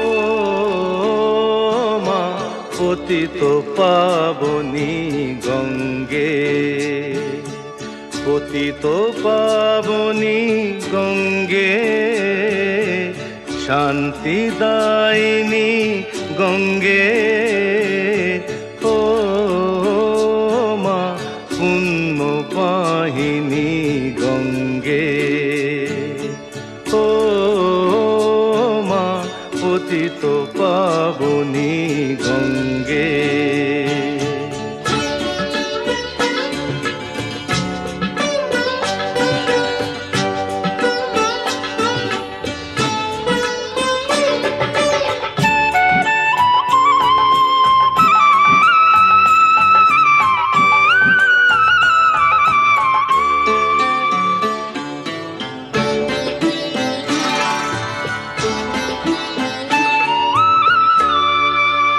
ও মা পতিত পাবনি গঙ্গে। পতিত পাবনি গঙ্গে শান্তি দায়নি গঙ্গে। ও গঙ্গে। ও পতিত পাবনি গঙ্গে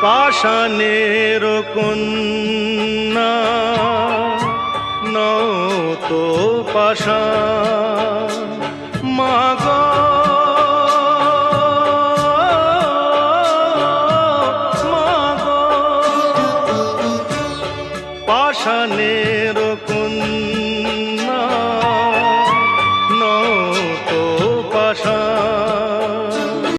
পাষাণের কন্যা নও তো মাগ মাগ। পাষাণের কন্যা।